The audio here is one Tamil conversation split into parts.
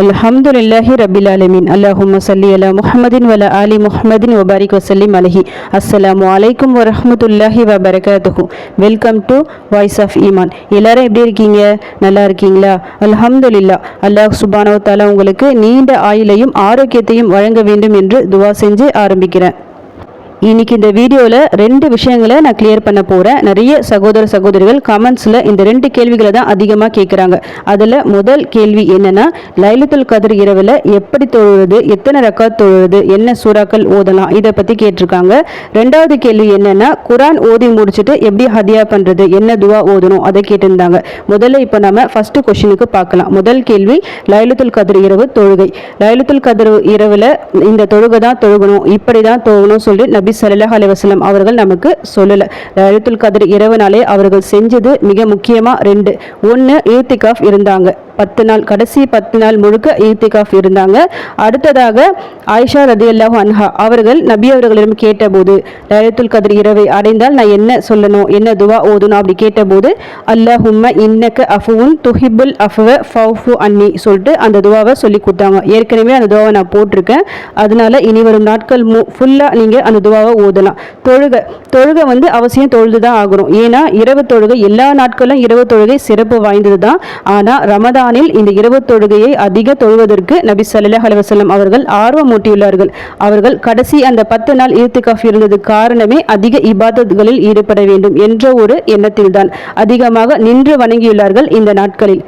الحمد لله رب العالمين اللهم صل على محمد وعلى آل محمد وبارك وسلم عليه السلام عليكم வரஹ்மத்துல்லாஹி வபரகாத்துஹு வெல்கம் டு வாய்ஸ் ஆஃப் ஈமான் எல்லாரும் எப்படி இருக்கீங்க நல்லா இருக்கீங்களா அல்ஹம்துலில்லாஹ் அல்லாஹ் சுபானவ தாலா உங்களுக்கு நீண்ட ஆயுளையும் ஆரோக்கியத்தையும் வழங்க வேண்டும் என்று துவா செஞ்சு ஆரம்பிக்கிறேன் இன்னைக்கு இந்த வீடியோவில் ரெண்டு விஷயங்களை நான் கிளியர் பண்ண போகிறேன் நிறைய சகோதர சகோதரிகள் கமெண்ட்ஸில் இந்த ரெண்டு கேள்விகளை தான் அதிகமாக கேட்குறாங்க அதில் முதல் கேள்வி என்னென்னா லைலத்துல் கதிர் இரவில் எப்படி தொழுவது எத்தனை ரக்கா தொழுவது என்ன சூறாக்கள் ஓதலாம் இதை பற்றி கேட்டிருக்காங்க. ரெண்டாவது கேள்வி என்னென்னா குரான் ஓதி முடிச்சுட்டு எப்படி ஹதியா பண்ணுறது என்ன துவா ஓதணும் அதை கேட்டிருந்தாங்க. முதல்ல இப்போ நம்ம ஃபஸ்ட்டு கொஷினுக்கு பார்க்கலாம். முதல் கேள்வி லைலத்துல் கதிர் இரவு தொழுகை. லைலத்துல் கதிர் இரவில் இந்த தொழுகை தான் தொழுகணும் இப்படி தான் தொழுகணும் சொல்லி நபி சல்லாஹ் அலைஹி அவர்கள் நமக்கு சொல்லலை. லலித்துல் கதிர் இரவு நாளே அவர்கள் செஞ்சது மிக முக்கியமாக ரெண்டு. ஒன்று ஈத்திகாஃப் இருந்தாங்க. பத்து நாள் கடைசி பத்து நாள் முழுக்க ஈத்திகாஃப் இருந்தாங்க. அடுத்ததாக ஆயிஷா ரதி அல்லாஹ் அன்ஹா அவர்கள் நபி அவர்களிடம் கேட்டபோது லயத்துல் கதிர் இரவை அடைந்தால் நான் என்ன சொல்லணும்? என்ன துவா ஓதணும்? அப்படி கேட்டபோது அல்லாஹும்ம இன்னக்கு அஃபுவுன் துஹிபுல் அஃபுவ ஃபவுஃபு அன்னி சொல்லிட்டு அந்த துவாவை சொல்லி கொடுத்தாங்க. ஏற்கனவே அந்த துவாவை நான் போட்டிருக்கேன். அதனால இனி வரும் நாட்கள் மு ஃபுல்லாக நீங்கள் அந்த துவாவை ஓதலாம். தொழுகை தொழுகை வந்து அவசியம் தொழுது தான் ஆகணும். ஏன்னா இரவு தொழுகை எல்லா நாட்களும் இரவு தொழுகை சிறப்பு வாய்ந்தது தான் ஆனால் ரமலானில் இந்த இரவு தொழுகையை அதிக தொழுவதற்கு நபி சல்லாஹ் அலுவலம் அவர்கள் ஆர்வம் ஊட்டியுள்ளார்கள். அவர்கள் கடைசி அந்த பத்து நாள் ஈர்த்திகாஃப் இருந்தது காரணமே அதிக இபாதத்துகளில் ஈடுபட வேண்டும் என்ற ஒரு எண்ணத்தில்தான். அதிகமாக நின்று வணங்கியுள்ளார்கள் இந்த நாட்களில்.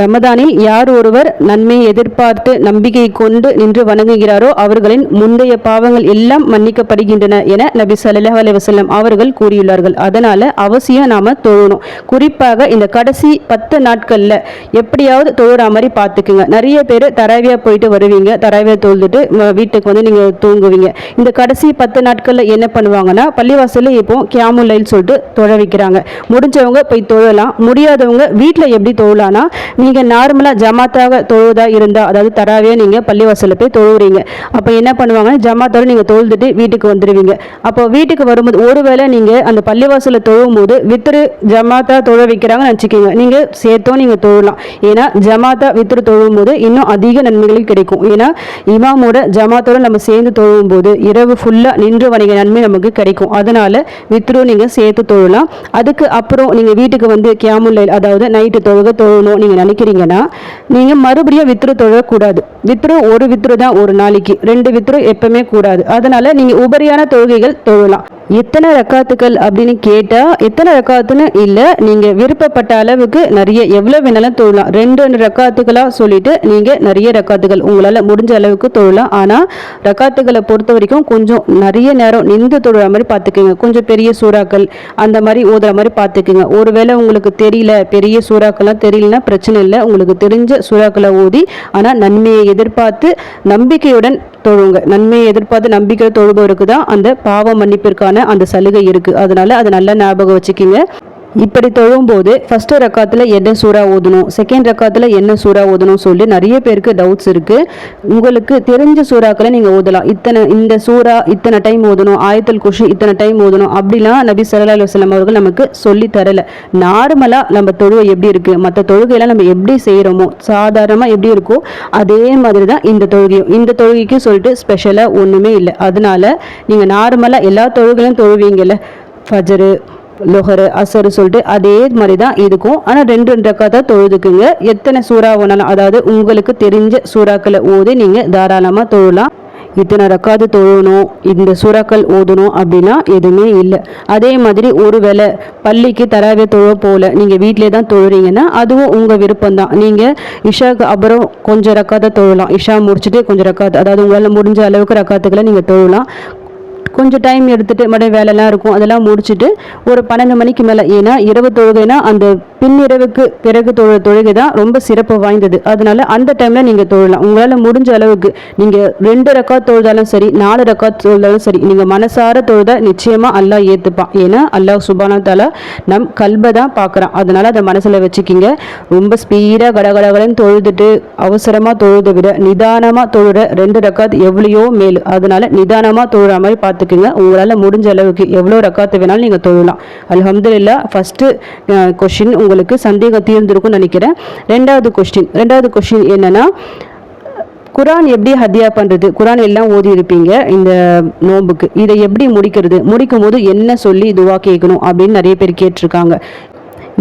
ரமதானில் யார் ஒருவர் நன்மையை எதிர்பார்த்து நம்பிக்கை கொண்டு நின்று வணங்குகிறாரோ அவர்களின் முந்தைய பாவங்கள் எல்லாம் மன்னிக்கப்படுகின்றன என நபி ஸல்லல்லாஹு அலைஹி அவர்கள் கூறியுள்ளார்கள். அதனால அவசியம் நாம தொழணும். குறிப்பாக இந்த கடைசி பத்து நாட்கள்ல எப்படியாவது தொழுற மாதிரி பார்த்துக்குங்க. நிறைய பேர் தராவியா போயிட்டு வருவீங்க. தராவியா தொழுதுட்டு வீட்டுக்கு வந்து நீங்க தூங்குவீங்க. இந்த கடைசி பத்து நாட்கள்ல என்ன பண்ணுவாங்கன்னா பள்ளிவாசல்ல இப்போ கேமுலைன்னு சொல்லிட்டு தொழ வைக்கிறாங்க. முடிஞ்சவங்க போய் தொழலாம். முடியாதவங்க வீட்டில் எப்படி தொழலாம்னா நீங்கள் நார்மலாக ஜமாத்தாக தொழுவதா இருந்தால் அதாவது தராவே நீங்கள் பள்ளிவாசலில் போய் தொழுவுறீங்க. அப்போ என்ன பண்ணுவாங்கன்னா ஜமாத்தோட நீங்கள் தொழுதுட்டு வீட்டுக்கு வந்துடுவீங்க அப்போ வீட்டுக்கு வரும்போது ஒருவேளை நீங்கள் அந்த பள்ளிவாசலில் தொழுவும் போது வித்துரு ஜமாத்தா தொழ வைக்கிறாங்கன்னு நினச்சிக்கோங்க. நீங்கள் சேர்த்தும் நீங்கள் தொழலாம். ஏன்னா ஜமாத்தா வித்துரு தொழுவும் போது இன்னும் அதிக நன்மைகள் கிடைக்கும். ஏன்னா இமாமோட ஜமாத்தோட நம்ம சேர்ந்து தொழுவும் போது இரவு ஃபுல்லாக நின்று வணிக நன்மை நமக்கு கிடைக்கும். அதனால் வித்ரு நீங்கள் சேர்த்து தொழலாம். அதுக்கு அப்புறம் நீங்கள் வீட்டுக்கு வந்து கியாமுல்லைல் அதாவது நைட்டு தொழுக தொழணும் நீங்கள் நினைக்கிறீங்கன்னா நீங்கள் மறுபடியும் வித்ரு தொழக்கூடாது. வித்ரு ஒரு வித்ரு தான் ஒரு நாளைக்கு. ரெண்டு வித்ரு எப்பவுமே கூடாது. அதனால நீங்கள் உபரியான தொழுகைகள் தொழலாம். எத்தனை ரக்காத்துக்கள் அப்படின்னு கேட்டால் எத்தனை ரக்காத்துன்னு இல்லை நீங்கள் விருப்பப்பட்ட அளவுக்கு நிறைய எவ்வளோ வேணாலும் தொழலாம். ரெண்டு ரெண்டு ரக்காத்துக்களாக சொல்லிட்டு நீங்கள் நிறைய ரக்காத்துகள் உங்களால் முடிஞ்ச அளவுக்கு தொழலாம். ஆனால் ரக்காத்துக்களை பொறுத்த வரைக்கும் கொஞ்சம் நிறைய நேரம் நின்று தொழுற மாதிரி பார்த்துக்குங்க. கொஞ்சம் பெரிய சூறாக்கள் அந்த மாதிரி ஓதுற மாதிரி பார்த்துக்குங்க. ஒருவேளை உங்களுக்கு தெரியல பெரிய சூறாக்கள்லாம் தெரியலனா பிரச்சனை இல்லை. உங்களுக்கு தெரிஞ்ச சூறாக்களை ஓதி ஆனால் நன்மையை எதிர்பார்த்து நம்பிக்கையுடன் தொழுங்க. நன்மையை எதிர்பார்த்து நம்பிக்கை தொழுபவருக்கு தான் அந்த பாவ மன்னிப்பிற்கான அந்த சலுகை இருக்கு. அதனால அதை நல்லா ஞாபகம் வச்சுக்கிங்க. இப்படி தொழும்போது ஃபர்ஸ்ட் ரக்காத்தில் என்ன சூறா ஓதணும்? செகண்ட் ரக்காத்தில் என்ன சூறா ஓதணும் சொல்லி நிறைய பேருக்கு டவுட்ஸ் இருக்குது உங்களுக்கு தெரிஞ்ச சூறாக்களை நீங்கள் ஓதலாம். இத்தனை இந்த சூறா இத்தனை டைம் ஓதணும் ஆயத்தல் குஷி இத்தனை டைம் ஓதணும் அப்படிலாம் நபி ஸல்லல்லாஹு அலுவலம் அவர்கள் நமக்கு சொல்லி தரல. நார்மலாக நம்ம தொழுகை எப்படி இருக்குது மற்ற தொழுகையெல்லாம் நம்ம எப்படி செய்கிறோமோ சாதாரணமாக எப்படி இருக்கோ அதே மாதிரி தான் இந்த தொழுகையும். இந்த தொழுகைக்கு சொல்லிட்டு ஸ்பெஷலாக ஒன்றுமே இல்லை. அதனால நீங்கள் நார்மலாக எல்லா தொழுகையும் தொழுவீங்கல்ல? ஃபஜரு லொஹரு அசரு சொல்லிட்டு அதே மாதிரி தான் இருக்கும். ஆனால் ரெண்டு ரெண்டு ரக்கா தான் தொழுதுக்குங்க. எத்தனை சூறா வேணாலும் அதாவது உங்களுக்கு தெரிஞ்ச சூறாக்களை ஓதி நீங்கள் தாராளமாக தொழலாம். இத்தனை ரக்காது தொழணும் இந்த சூறாக்கள் ஓதணும் அப்படின்னா எதுவுமே இல்லை. அதே மாதிரி ஒரு வேளை பள்ளிக்கு தராவே தொழ போல நீங்கள் வீட்டிலே தான் தொழுறீங்கன்னா அதுவும் உங்கள் விருப்பம் தான் நீங்கள் இஷாக்கு அப்புறம் கொஞ்சம் ரக்காத தொழலாம். இஷா முடிச்சுட்டு கொஞ்சம் ரக்காத்து அதாவது உங்களால் முடிஞ்ச அளவுக்கு ரக்காத்துக்களை நீங்கள் தொழலாம். கொஞ்சம் டைம் எடுத்துகிட்டு மறுபடியும் வேலைலாம் இருக்கும். அதெல்லாம் முடிச்சுட்டு ஒரு பன்னெண்டு மணிக்கு மேலே ஏன்னா இரவு தொழுகைனா அந்த பின்னிரவுக்கு பிறகு தொழு தொழுகை தான் ரொம்ப சிறப்பு வாய்ந்தது. அதனால அந்த டைமில் நீங்கள் தொழலாம். உங்களால் முடிஞ்ச அளவுக்கு நீங்கள் ரெண்டு ரக்காத் தொழுதாலும் சரி நாலு ரக்காத் தொழுதாலும் சரி நீங்கள் மனசார தொழுதா நிச்சயமாக அல்லாஹ் ஏற்றுப்பான் ஏன்னா அல்லாஹ் சுபானா தாலா நம் கல்பை தான் பார்க்குறான் அதனால அதை மனசில் வச்சுக்கிங்க. ரொம்ப ஸ்பீடாக கடகடகடன்னு தொழுதுட்டு அவசரமாக தொழுதை விட நிதானமாக தொழுற ரெண்டு ரக்காத் எவ்வளையோ மேல். அதனால நிதானமாக தொழுற மாதிரி பார்த்துக்குங்க உங்களால் முடிஞ்ச அளவுக்கு எவ்வளோ ரக்காத்து வேணாலும் நீங்கள் தொழலாம். அலமதுல்லா ஃபஸ்ட்டு கொஷின் உங்களுக்கு சந்தேகம் தீர்ந்திருக்கும்னு நினைக்கிறேன். ரெண்டாவது கொஸ்டின் ரெண்டாவது கொஸ்டின் என்னன்னா குரான் எப்படி ஹத்தியா பண்ணுறது குரான் எல்லாம் ஓதி இருப்பீங்க இந்த நோன்புக்கு. இதை எப்படி முடிக்கிறது? முடிக்கும் போது என்ன சொல்லி துவா கேட்கணும் அப்படின்னு நிறைய பேர் கேட்டிருக்காங்க.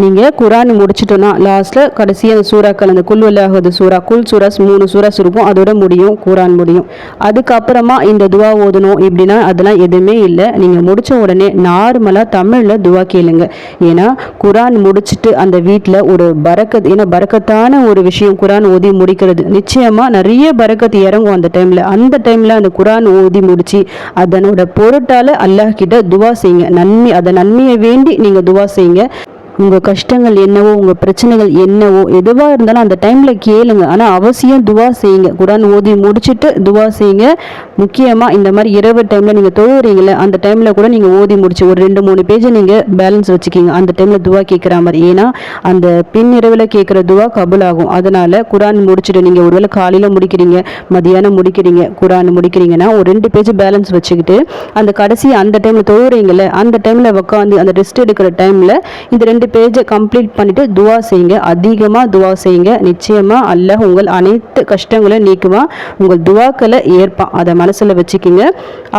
நீங்கள் குரான் முடிச்சிட்டோன்னா லாஸ்ட்டில் கடைசியாக அந்த சூறாக்கள் அந்த குல் வல்லாகுது சூறா குல் சூராஸ் மூணு சூறாஸ் இருக்கும் அதோட முடியும் குரான் முடியும். அதுக்கப்புறமா இந்த துவா ஓதணும் இப்படின்னா அதெல்லாம் எதுவுமே இல்லை. நீங்கள் முடித்த உடனே நார்மலாக தமிழில் துவா கேளுங்க. ஏன்னா குரான் முடிச்சுட்டு அந்த வீட்டில் ஒரு பறக்கத் ஏன்னா பறக்கத்தான ஒரு விஷயம் குரான் ஓதி முடிக்கிறது. நிச்சயமாக நிறைய பறக்கத்து இறங்கும் அந்த டைமில் அந்த டைமில் அந்த குரான் ஓதி முடிச்சு அதனோட பொருட்டால் அல்லாஹ் கிட்ட துவா செய்யுங்க. நன்மை அதை நன்மையை வேண்டி நீங்கள் துவா செய்யுங்க. உங்கள் கஷ்டங்கள் என்னவோ உங்கள் பிரச்சனைகள் என்னவோ எதுவாக இருந்தாலும் அந்த டைமில் கேளுங்க. ஆனால் அவசியம் துவா செய்யுங்க. குரான் ஓதி முடிச்சுட்டு துவா செய்யுங்க. முக்கியமாக இந்த மாதிரி இரவு டைமில் நீங்கள் தொழுகிறீங்களே அந்த டைமில் கூட நீங்கள் ஓதி முடிச்சு ஒரு ரெண்டு மூணு பேஜை நீங்கள் பேலன்ஸ் வச்சுக்கிங்க. அந்த டைமில் துவா கேட்குற மாதிரி. ஏன்னா அந்த பின் இரவில் கேட்குற துவா கபுல் ஆகும் அதனால் குரான் முடிச்சுட்டு நீங்கள் ஒருவேளை காலையில் முடிக்கிறீங்க மதியானம் முடிக்கிறீங்க குரான் முடிக்கிறீங்கன்னா ஒரு ரெண்டு பேஜ் பேலன்ஸ் வச்சுக்கிட்டு அந்த கடைசி அந்த டைமில் தொழுகிறீங்களே அந்த டைமில் உட்காந்து அந்த ரெஸ்ட் எடுக்கிற டைமில் இந்த ரெண்டு பேஜை கம்ப்ளீட் பண்ணிவிட்டு துவா செய்யுங்க. அதிகமாக துவா செய்யுங்க. நிச்சயமாக அல்லாஹ் உங்கள் அனைத்து கஷ்டங்களையும் நீக்குவான். உங்கள் துவாக்களை ஏற்பான். அதை மனசில் வச்சுக்கிங்க.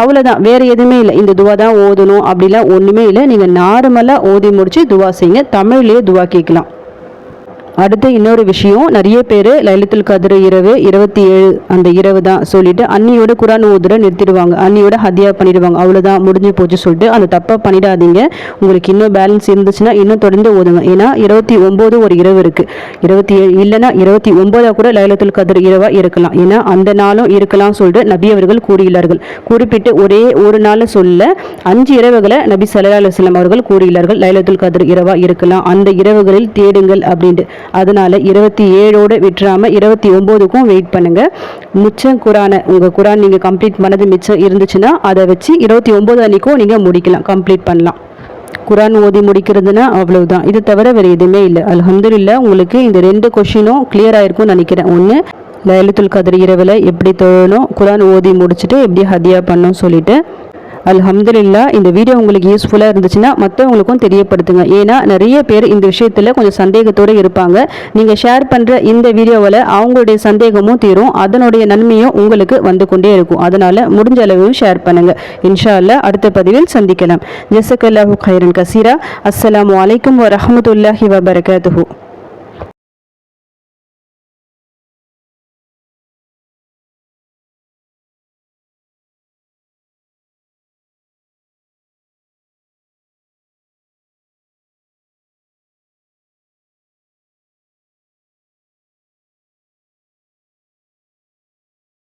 அவ்வளோதான் வேறு எதுவுமே இல்லை. இந்த துவா தான் ஓதணும் அப்படிலாம் ஒன்றுமே இல்லை. நீங்கள் நார்மலாக ஓதி முடித்து துவா செய்யுங்க. தமிழ்லேயே துவா கேட்கலாம். அடுத்து இன்னொரு விஷயம் நிறைய பேர் லைலத்துல் கதிர இரவு இருபத்தி ஏழு அந்த இரவு தான் சொல்லிட்டு அன்னியோட குரான் ஓதுற நிறுத்திடுவாங்க. அன்னியோட ஹத்தியா பண்ணிடுவாங்க. அவ்வளோதான் முடிஞ்சு போச்சு சொல்லிட்டு அந்த தப்பாக பண்ணிடாதீங்க. உங்களுக்கு இன்னும் பேலன்ஸ் இருந்துச்சுன்னா இன்னும் தொடர்ந்து ஓதுங்க. ஏன்னா இருபத்தி ஒம்பது ஒரு இரவு இருக்குது இருபத்தி ஏழு இல்லைன்னா இருபத்தி ஒம்போதாக கூட லைலத்துல் கதிர் இரவாக இருக்கலாம். ஏன்னா அந்த நாளும் இருக்கலாம் சொல்லிட்டு நபி அவர்கள் கூறியுள்ளார்கள். குறிப்பிட்டு ஒரே ஒரு நாள் சொல்ல அஞ்சு இரவுகளை நபி சல்லா அலுவலம் அவர்கள் கூறியுள்ளார்கள். லைலத்துல் கதிர் இரவாக இருக்கலாம். அந்த இரவுகளில் தேடுங்கள் அப்படின்ட்டு. அதனால் இருபத்தி ஏழோடு விட்டுறாமல் இருபத்தி ஒம்போதுக்கும் வெயிட் பண்ணுங்கள் மிச்சம் குரானை உங்கள் குரான் நீங்கள் கம்ப்ளீட் பண்ணது மிச்சம் இருந்துச்சுன்னா அதை வச்சு இருபத்தி ஒம்பது அன்றைக்கும் நீங்கள் முடிக்கலாம் கம்ப்ளீட் பண்ணலாம். குரான் ஓதி முடிக்கிறதுனா அவ்வளவுதான். இது தவிர வேறு எதுவுமே இல்லை. அலமதுல்லா உங்களுக்கு இந்த ரெண்டு கொஷினும் கிளியர் ஆகிருக்கும்னு நினைக்கிறேன். ஒன்று லலித்துல் கதிர் இரவில் எப்படி தொழணும் குரான் ஓதி முடிச்சுட்டு எப்படி ஹதியா பண்ணணும் சொல்லிட்டு அல்ஹம்துலில்லா இந்த வீடியோ உங்களுக்கு யூஸ்ஃபுல்லாக இருந்துச்சுன்னா மற்றவங்களுக்கும் தெரியப்படுத்துங்க. ஏன்னா நிறைய பேர் இந்த விஷயத்தில் கொஞ்சம் சந்தேகத்தோடு இருப்பாங்க. நீங்கள் ஷேர் பண்ணுற இந்த வீடியோவில் அவங்களுடைய சந்தேகமும் தீரும் அதனுடைய நன்மையும் உங்களுக்கு வந்து கொண்டே இருக்கும். அதனால் முடிஞ்ச அளவு ஷேர் பண்ணுங்கள் இன்ஷா அல்லா அடுத்த பதிவில் சந்திக்கலாம். ஜெசக்கல்லாஹு கைரன் கசீரா. அஸ்லாம் அலைக்கும் வரமத்துல்லாஹி வபரகாத்துஹூ.